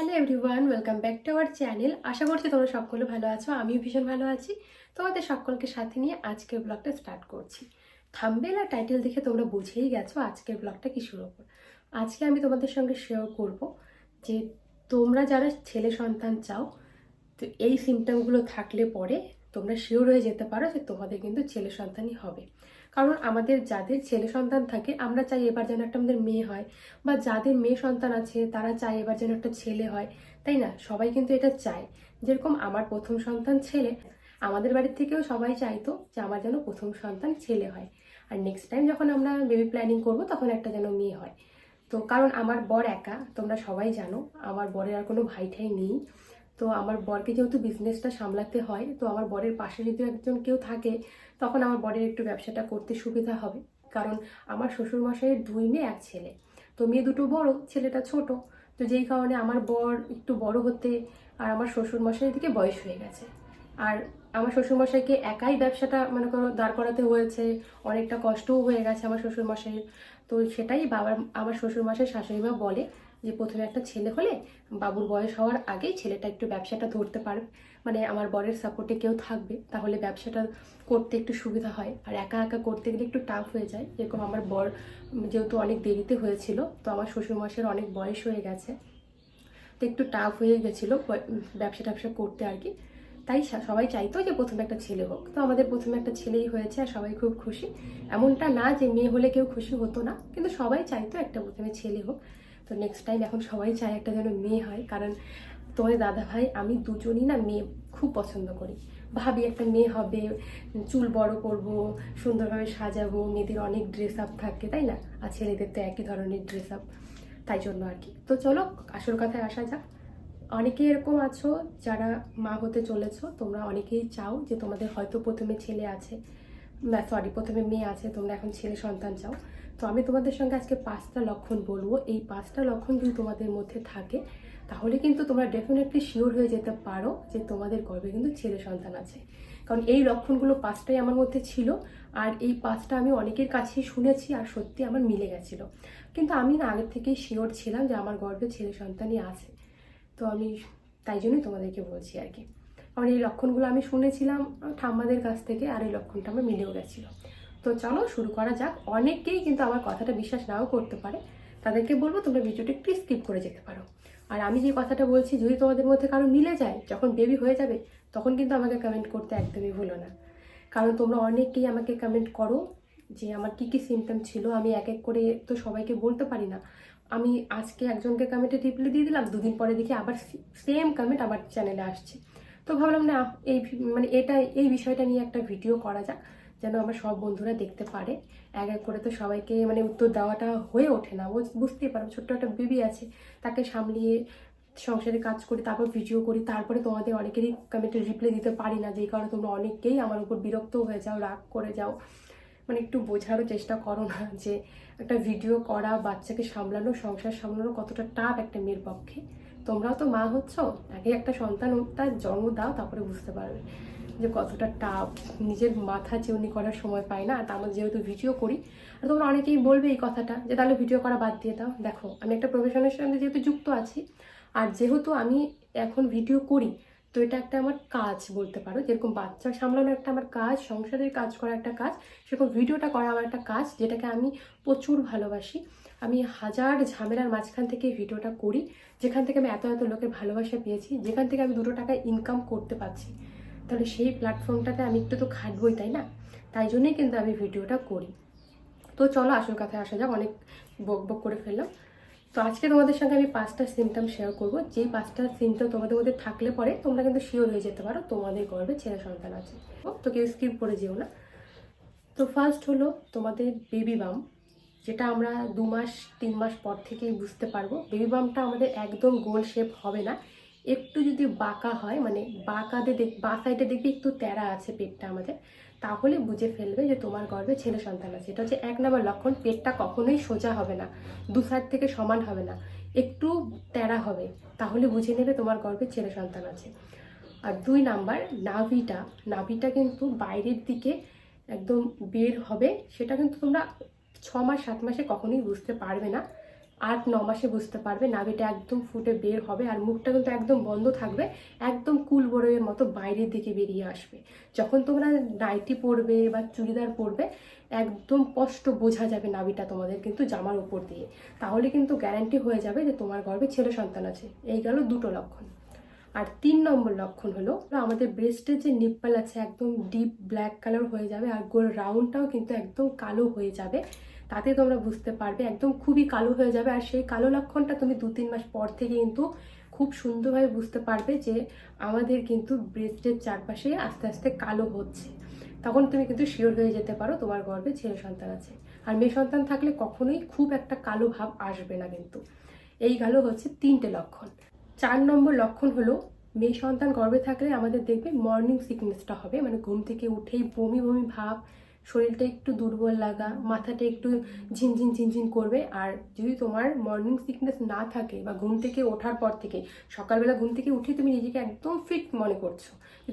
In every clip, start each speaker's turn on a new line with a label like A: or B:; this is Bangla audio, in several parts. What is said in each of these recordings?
A: Hello everyone, welcome back to our channel. আশা করছি তোমরা সকলে ভালো আছো, আমিও ভীষণ ভালো আছি। তোমাদের সকলকে সাথে নিয়ে আজকের ব্লগটা স্টার্ট করছি। থাম্বেল আর টাইটেল দেখে তোমরা বুঝেই গেছো আজকের ব্লগটা কিসের ওপর আজকে আমি তোমাদের সঙ্গে শেয়ার করব যে তোমরা যারা ছেলে সন্তান চাও, তো এই সিমটমগুলো থাকলে পরে তোমরা শিওর হয়ে যেতে পারো যে তোমাদের কিন্তু ছেলে সন্তানই হবে। কারণ আমাদের যাদের ছেলে সন্তান থাকে, আমরা চাই এবার যেন একটা আমাদের মেয়ে হয়। বা যাদের মেয়ে সন্তান আছে, তারা চায় এবার যেন একটা ছেলে হয়। তাই না? সবাই কিন্তু এটা চায়। যেরকম আমার প্রথম সন্তান ছেলে, আমাদের বাড়ির থেকেও সবাই চাইতো যে আমার যেন প্রথম সন্তান ছেলে হয়। আর নেক্সট টাইম যখন আমরা বেবি প্ল্যানিং করব, তখন একটা যেন মেয়ে হয়। তো কারণ আমার বর একা, তোমরা সবাই জানো, আমার বরের আর কোনো ভাই ঠাই নেই। তো আমার বরকে যেহেতু বিজনেসটা সামলাতে হয়, তো আমার বরের পাশে যদি একজন কেউ থাকে, তখন আমার বরের একটু ব্যবসাটা করতে সুবিধা হবে। কারণ আমার শ্বশুরমশাইয়ের দুই মেয়ে, এক ছেলে। তো মেয়ে দুটো বড়, ছেলেটা ছোট। তো যেই কারণে আমার বর একটু বড় হতে আর আমার শ্বশুরমশাইয়ের দিকে বয়স হয়ে গেছে। আর আমার শ্বশুরমশাইকে একাই ব্যবসাটা মনে করো দাঁড় করাতে হয়েছে, অনেকটা কষ্টও হয়ে গেছে আমার শ্বশুরমশাইয়ের। তো সেটাই বাবার, আমার শ্বশুরমশাই শাশুড়ি মা বলে যে প্রথমে একটা ছেলে হলে বাবুর বয়স হওয়ার আগেই ছেলেটা একটু ব্যবসাটা ধরতে পারবে মানে আমার বরের সাপোর্টে কেউ থাকবে, তাহলে ব্যবসাটা করতে একটু সুবিধা হয়। আর একা একা করতে গেলে একটু টাফ হয়ে যায়। যেরকম আমার বর যেহেতু অনেক দেরিতে হয়েছিল, তো আমার শ্বশুরমশাইয়ের অনেক বয়স হয়ে গেছে। তো একটু টাফ হয়ে গেছিল ব্যবসা ট্যাবসা করতে আর কি। তাই সবাই চাইতো যে প্রথমে একটা ছেলে হোক। তো আমাদের প্রথমে একটা ছেলেই হয়েছে আর সবাই খুব খুশি। এমনটা না যে মেয়ে হলে কেউ খুশি হতো না, কিন্তু সবাই চাইতো একটা প্রথমে ছেলে হোক। তো নেক্সট টাইম এখন সবাই চায় একটা যেন মেয়ে হয়। কারণ তোমাদের দাদা ভাই আমি দুজনই না মেয়ে খুব পছন্দ করি। ভাবি একটা মেয়ে হবে, চুল বড় করব, সুন্দরভাবে সাজাবো, মেয়েদের অনেক ড্রেস আপ থাকে, তাই না? আর ছেলেদের তো একই ধরনের ড্রেস আপ তাই জন্য আর কি। তো চলো, আসল কথায় আসা যাক। অনেকেই এরকম আছো যারা মা হতে চলেছো, তোমরা অনেকেই চাও যে তোমাদের হয়তো প্রথমে ছেলে আছে, না সরি প্রথমে মেয়ে আছে, তোমরা এখন ছেলে সন্তান চাও। তো আমি তোমাদের সঙ্গে আজকে পাঁচটা লক্ষণ বলব। এই পাঁচটা লক্ষণ যদি তোমাদের মধ্যে থাকে, তাহলে কিন্তু তোমরা ডেফিনেটলি শিওর হয়ে যেতে পারো যে তোমাদের গর্ভে কিন্তু ছেলে সন্তান আছে। কারণ এই লক্ষণগুলো পাঁচটাই আমার মধ্যে ছিল, আর এই পাঁচটা আমি অনেকের কাছেই শুনেছি, আর সত্যি আমার মিলে গেছিল। কিন্তু আমি না আগের থেকেই শিওর ছিলাম যে আমার গর্ভে ছেলে সন্তানই আছে। তো আমি তাই জন্যই তোমাদেরকে বলছি আর কি। কারণ এই লক্ষণগুলো আমি শুনেছিলাম ঠাম্মাদের কাছ থেকে, আর এই লক্ষণটা আমার মিলেও গেছিল। তো চলো শুরু করা যাক। অনেকেই কিন্তু আমার কথাটা বিশ্বাস নাও করতে পারে। তাদেরকে বলব তোমরা ভিডিওটা একটু স্কিপ করে যেতে পারো। আর আমি যে কথাটা বলছি, যদি তোমাদের মধ্যে কারও মিলে যায়, যখন বেবি হয়ে যাবে, তখন কিন্তু আমাকে কমেন্ট করতে একদমই ভুলো না। কারণ তোমরা অনেকেই আমাকে কমেন্ট করো যে আমার কি কি সিমটম ছিল, আমি এক এক করে তো সবাইকে বলতে পারি না। আমি আজকে একজনকে কমেন্টে রিপ্লাই দিয়ে দিলাম, দুদিন পরে দেখি আবার সেম কমেন্ট আমার চ্যানেলে আসছে। তো ভাবলাম না, এই মানে এটা, এই বিষয়টা নিয়ে একটা ভিডিও করা যাক। যেন আমার সব বন্ধুরা দেখতে পারে। এক এক করে তো সবাইকে মানে উত্তর দেওয়াটা হয়ে ওঠে না। বুঝ- বুঝতেই পারো, ছোট্ট একটা বেবি আছে, তাকে সামলিয়ে সংসারে কাজ করি, তারপর ভিডিও করি, তারপরে তোমাদের অনেকেরই কমেন্টে রিপ্লাই দিতে পারি না যেই কারণে তোমরা অনেকেই আমার উপর বিরক্ত হয়ে যাও, রাগ করে যাও। মানে একটু বোঝারও চেষ্টা করো না যে একটা ভিডিও করা, বাচ্চাকে সামলানো, সংসার সামলানো কতটা টাফ একটা মেয়ের পক্ষে। তোমরাও তো মা হচ্ছ, আগে একটা সন্তান, তার জন্ম দাও, তারপরে বুঝতে পারবে। যে কতটা টাফ নিজের মাথা চেউনি করার সময় পাই না আর আমরা যেহেতু ভিডিও করি, আর তোমরা অনেকেই বলবে এই কথাটা, যে তাহলে ভিডিও করা বাদ দিয়ে দাও। দেখো, আমি একটা প্রফেশনের সঙ্গে যেহেতু যুক্ত আছি, আর যেহেতু আমি এখন ভিডিও করি, তো এটা একটা আমার কাজ বলতে পারো। যেরকম বাচ্চা সামলানো একটা আমার কাজ, সংসারের কাজ করা একটা কাজ, সেরকম ভিডিওটা করা আমার একটা কাজ, যেটাকে আমি প্রচুর ভালোবাসি। আমি হাজার ঝামেলার মাঝখান থেকে ভিডিওটা করি, যেখান থেকে আমি এত এত লোকের ভালোবাসা পেয়েছি, যেখান থেকে আমি দুটো টাকা ইনকাম করতে পারছি। তাহলে সেই প্ল্যাটফর্মটাতে আমি একটু তো খাটবই, তাই না? তাই জন্যই কিন্তু আমি ভিডিওটা করি। তো চলো, আসল কথায় আসা যাক, অনেক বক বক করে ফেললাম। তো আজকে তোমাদের সঙ্গে আমি পাঁচটা সিমটম শেয়ার করব। যে পাঁচটা সিমটম তোমাদের মধ্যে থাকলে পরে তোমরা কিন্তু শিওর হয়ে যেতে পারো, তোমাদের গর্ভে ছেলে সন্তান আছে। তো কেউ স্কিপ করে যেও না। তো ফার্স্ট হলো তোমাদের বেবি বাম যেটা আমরা দু মাস, তিন মাস পর থেকেই বুঝতে পারব। বেবি বামটা আমাদের একদম গোল শেপ হবে না। একটু যদি বাঁকা হয় মানে বাঁকাতে দেখ, বা সাইডে দেখবি একটু তেরা আছে পেটটা আমাদের, তাহলে বুঝে ফেলবে যে তোমার গর্ভে ছেলে সন্তান আছে। এটা হচ্ছে এক নম্বর লক্ষণ, পেটটা কখনোই সোজা হবে না, দু সাইড থেকে সমান হবে না, একটু তেরা হবে, তাহলে বুঝে নেবে তোমার গর্ভে ছেলে সন্তান আছে। আর দুই নাম্বার, নাভিটা নাভিটা কিন্তু বাইরের দিকে একদম বের হবে, সেটা কিন্তু তোমরা ছ মাস, সাত মাসে কখনোই বুঝতে পারবে না। আট, ন মাসে বুঝতে পারবে নাভিটা একদম ফুটে বের হবে আর মুখটা কিন্তু একদম বন্ধ থাকবে, একদম কুল বড়ইয়ের মতো বাইরের দিকে বেরিয়ে আসবে। যখন তোমরা নাইটি পরবে বা চুড়িদার পরবে, একদম স্পষ্ট বোঝা যাবে নাভিটা তোমাদের কিন্তু জামার উপর দিয়ে। তাহলে কিন্তু গ্যারান্টি হয়ে যাবে যে তোমার গর্ভে ছেলে সন্তান আছে। এই গেল দুটো লক্ষণ। আর তিন নম্বর লক্ষণ হলো, আমাদের ব্রেস্টের যে নিপ্পাল আছে একদম ডিপ ব্ল্যাক কালার হয়ে যাবে আর গোল রাউন্ডটাও কিন্তু একদম কালো হয়ে যাবে। তাতে তোমরা বুঝতে পারবে, একদম খুবই কালো হয়ে যাবে। আর সেই কালো লক্ষণটা তুমি দু তিন মাস পর থেকে কিন্তু খুব সুন্দরভাবে বুঝতে পারবে যে আমাদের কিন্তু ব্রেস্টের চারপাশে আস্তে আস্তে কালো হচ্ছে। তখন তুমি কিন্তু শিওর হয়ে যেতে পারো তোমার গর্ভে ছেলে সন্তান আছে। আর মেয়ে সন্তান থাকলে কখনোই খুব একটা কালো ভাব আসবে না কিন্তু। এই গেল হচ্ছে তিনটে লক্ষণ। চার নম্বর লক্ষণ হলো মেয়ে সন্তান গর্ভে থাকলে আমাদের দেখবে মর্নিং সিকনেসটা হবে মানে ঘুম থেকে উঠেই বমি বমি ভাব শরীরটা একটু দুর্বল লাগা, মাথাটা একটু ঝিনঝিন ঝিনঝিন করবে। আর যদি তোমার মর্নিং সিকনেস না থাকে বা ঘুম থেকে ওঠার পর থেকে, সকালবেলা ঘুম থেকে উঠে তুমি নিজেকে একদম ফিট মনে করছ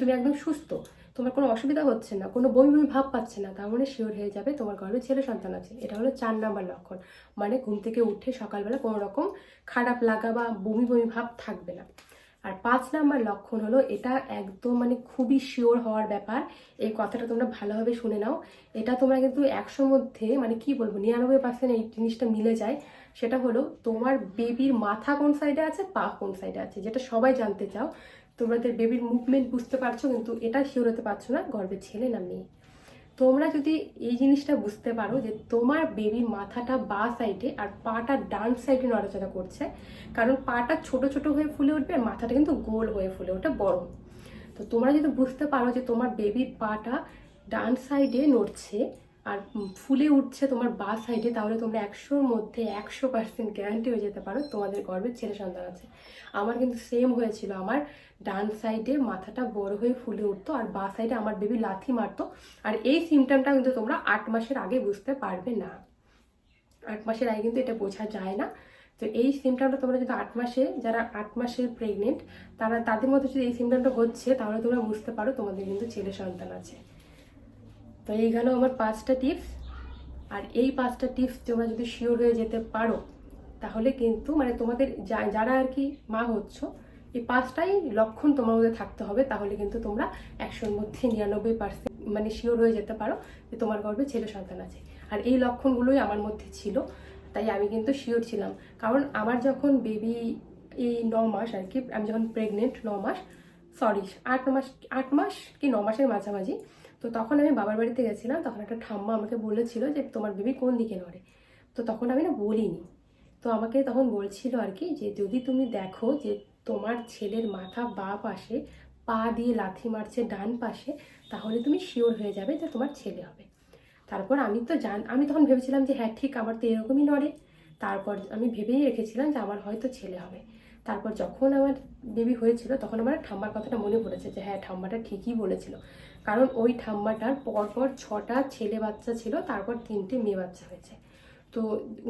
A: তুমি একদম সুস্থ, তোমার কোনো অসুবিধা হচ্ছে না, কোনো বমি বমি ভাব পাচ্ছে না, তার মানে শিওর হয়ে যাবে তোমার গর্ভে ছেলে সন্তান আছে। এটা হলো চার নাম্বার লক্ষণ। মানে ঘুম থেকে উঠে সকালবেলা কোনো রকম খারাপ লাগা বা বমি বমি ভাব থাকবে না। আর পাঁচ নাম্বার লক্ষণ হলো এটা একদম মানে খুবই শিওর হওয়ার ব্যাপার। এই কথাটা তোমরা ভালোভাবে শুনে নাও। এটা তোমরা কিন্তু একশোর মধ্যে মানে কি বলব, নিরানব্বই পার্সেন্ট এই জিনিসটা মিলে যায়। সেটা হলো তোমার বেবির মাথা কোন সাইডে আছে, পা কোন সাইডে আছে, যেটা সবাই জানতে চাও। তোমাদের বেবির মুভমেন্ট বুঝতে পারছ, কিন্তু এটা শিওর হতে পারছ না গর্বের ছেলে না মেয়ে। তোমরা যদি এই জিনিসটা বুঝতে পারো যে তোমার বেবির মাথাটা বা সাইডে আর পাটা ডান সাইডে নড়াচড়া করছে, কারণ পাটা ছোট ছোট হয়ে ফুলে উঠবে আর মাথাটা কিন্তু গোল হয়ে ফুলে ওঠে, বড়। তো তোমরা যদি বুঝতে পারো যে তোমার বেবির পাটা ডান সাইডে নড়ছে আর ফুলে উঠছে তোমার বা সাইডে তাহলে তোমরা একশোর মধ্যে একশো পার্সেন্ট গ্যারান্টি হয়ে যেতে পারো তোমাদের গর্ভের ছেলে সন্তান আছে। আমার কিন্তু সেম হয়েছিল, আমার ডান সাইডে মাথাটা বড় হয়ে ফুলে উঠতো আর বা সাইডে আমার বেবি লাথি মারতো। আর এই সিমটমটা কিন্তু তোমরা আট মাসের আগে বুঝতে পারবে না। আট মাসের আগে কিন্তু এটা বোঝা যায় না। তো এই সিমটমটা তোমরা যদি আট মাসে, যারা আট মাসের প্রেগনেন্ট তারা, তাদের মধ্যে যদি এই সিমটমটা হচ্ছে, তাহলে তোমরা বুঝতে পারো তোমাদের কিন্তু ছেলে সন্তান আছে। তো এই গেল আমার পাঁচটা টিপস আর এই পাঁচটা টিপস তোমরা যদি শিওর হয়ে যেতে পারো, তাহলে কিন্তু মানে তোমাদের যারা আর কি মা হচ্ছ, এই পাঁচটাই লক্ষণ তোমার মধ্যে থাকতে হবে, তাহলে কিন্তু তোমরা একশোর মধ্যে নিরানব্বই পার্সেন্ট মানে শিওর হয়ে যেতে পারো যে তোমার গর্ভে ছেলে সন্তান আছে। আর এই লক্ষণগুলোই আমার মধ্যে ছিল, তাই আমি কিন্তু শিওর ছিলাম। কারণ আমার যখন বেবি এই ন মাস আর কি, আমি যখন প্রেগনেন্ট ন মাস সরি আট মাস আট মাস কি ন মাসের মাঝামাঝি তো তখন আমি বাবার বাড়িতে গেছিলাম, তখন একটা ঠাম্মা আমাকে বলেছিল যে তোমার বেবি কোন দিকে নড়ে। তো তখন আমি না বলিনি। তো আমাকে তখন বলছিল আর কি যে যদি তুমি দেখো যে তোমার ছেলের মাথা বা পাশে পা দিয়ে লাথি মারছে ডান পাশে, তাহলে তুমি শিওর হয়ে যাবে যে তোমার ছেলে হবে। তারপর আমি তো জান, আমি তখন ভেবেছিলাম যে হ্যাঁ ঠিক আমার তো এরকমই নড়ে। তারপর আমি ভেবেই রেখেছিলাম যে আমার হয়তো ছেলে হবে। তারপর যখন আমার বেবি হয়েছিল, তখন আমার ঠাম্মার কথাটা মনে পড়েছে যে হ্যাঁ ঠাম্মাটা ঠিকই বলেছিল। কারণ ওই ঠাম্মাটার পরপর ছটা ছেলে বাচ্চা ছিল, তারপর তিনটে মেয়ে বাচ্চা হয়েছে। তো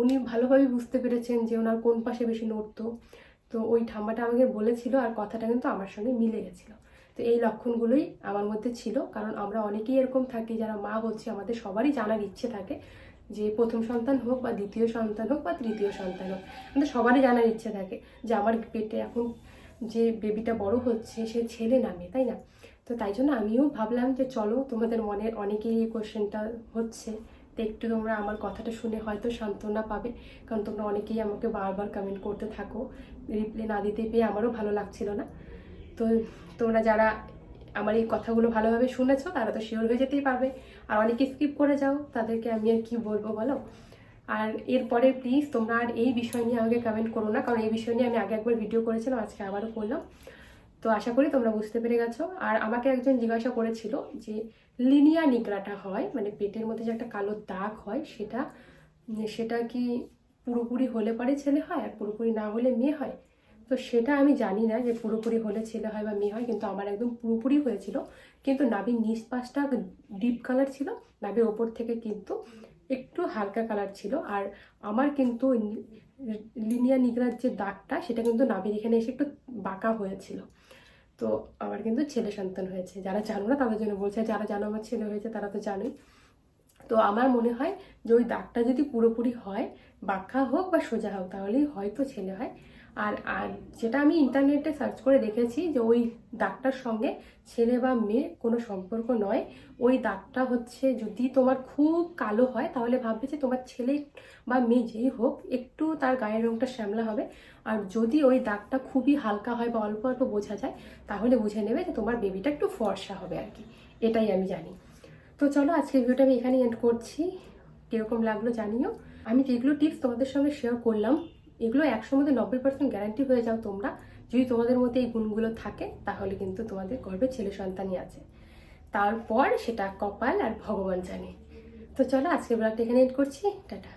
A: উনি ভালোভাবে বুঝতে পেরেছেন যে ওনার কোন পাশে বেশি নড়তো। তো ওই ঠাম্মাটা আমাকে বলেছিল আর কথাটা কিন্তু আমার সঙ্গে মিলে গেছিল। তো এই লক্ষণগুলোই আমার মধ্যে ছিল, কারণ আমরা অনেকেই এরকম থাকি, যারা মা হচ্ছে আমাদের সবারই জানার ইচ্ছে থাকে যে প্রথম সন্তান হোক বা দ্বিতীয় সন্তান হোক বা তৃতীয় সন্তান হোক, আমাদের সবারই জানার ইচ্ছে থাকে যে আমার পেটে এখন যে বেবিটা বড় হচ্ছে সে ছেলে নামে তাই না? তো তাই জন্য আমিও ভাবলাম যে চলো, তোমাদের মনে অনেকেই এই কোশ্চেনটা হচ্ছে। তো একটু তোমরা আমার কথাটা শুনে হয়তো সান্ত্বনা পাবে, কারণ তোমরা অনেকেই আমাকে বারবার কমেন্ট করতে থাকো। রিপ্লাই না দিতে পেয়ে আমারও ভালো লাগছিল না। তো তোমরা যারা আমার এই কথাগুলো ভালোভাবে শুনেছো, তারা তো শিওর হয়ে যেতেই পারবে। আর অনেকে স্কিপ করে যাও, তাদেরকে আমি আর কি বলব বলো? আর এরপরে প্লিজ তোমরা আর এই বিষয় নিয়ে আমাকে কমেন্ট করো না, কারণ এই বিষয় নিয়ে আমি আগে একবার ভিডিও করেছিলাম, আজকে আবারও করলাম। তো আশা করি তোমরা বুঝতে পেরে গেছো। আর আমাকে একজন জিজ্ঞাসা করেছিল যে, লিনিয়া নিগড়াটা হয়? মানে পেটের মধ্যে যে একটা কালো দাগ হয়, সেটা সেটা কি পুরোপুরি হলে পরে ছেলে হয় আর পুরোপুরি না হলে মেয়ে হয়? তো সেটা আমি জানি না যে পুরোপুরি হলে ছেলে হয় বা মেয়ে হয়, কিন্তু আমার একদম পুরোপুরি হয়েছিল। কিন্তু নাভির নিচ পাশটা ডিপ কালার ছিল নাভির ওপর থেকে কিন্তু একটু হালকা কালার ছিল। আর আমার কিন্তু লিনিয়া নিগড়ার যে দাগটা, সেটা কিন্তু নাভির এখানে এসে একটু বাঁকা হয়েছিল। তো আমার কিন্তু ছেলে সন্তান হয়েছে। যারা জানো না তাদের জন্য বলছে, যারা জানো আমার ছেলে হয়েছে তারা তো জানোই। তো আমার মনে হয় যে ওই দাগটা যদি পুরোপুরি হয়, বাঁকা হোক বা সোজা হোক, তাহলেই হয়তো ছেলে হয়। আর আর যেটা আমি ইন্টারনেটে সার্চ করে দেখেছি যে ওই দাগটার সঙ্গে ছেলে বা মেয়ে কোনো সম্পর্ক নয়। ওই দাগটা হচ্ছে যদি তোমার খুব কালো হয়, তাহলে ভাববে যে তোমার ছেলে বা মেয়ে যেই হোক, একটু তার গায়ের রঙটা শ্যামলা হবে। আর যদি ওই দাগটা খুবই হালকা হয় বা অল্প অল্প বোঝা যায়, তাহলে বুঝে নেবে যে তোমার বেবিটা একটু ফর্সা হবে আর কি। এটাই আমি জানি। তো চলো আজকের ভিডিওটা আমি এখানেই এন্ড করছি। কীরকম লাগল জানিও। আমি যেগুলো টিপস তোমাদের সঙ্গে শেয়ার করলাম এগুলো একশোর মধ্যে নব্বই পার্সেন্ট গ্যারান্টি হয়ে যাও তোমরা, যদি তোমাদের মধ্যে এই গুণগুলো থাকে, তাহলে কিন্তু তোমাদের গর্বে ছেলে সন্তানই আছে। তারপর সেটা কপাল আর ভগবান জানে। তো চলো আজকে ব্লগটা এখানে এড করছি। টাটা।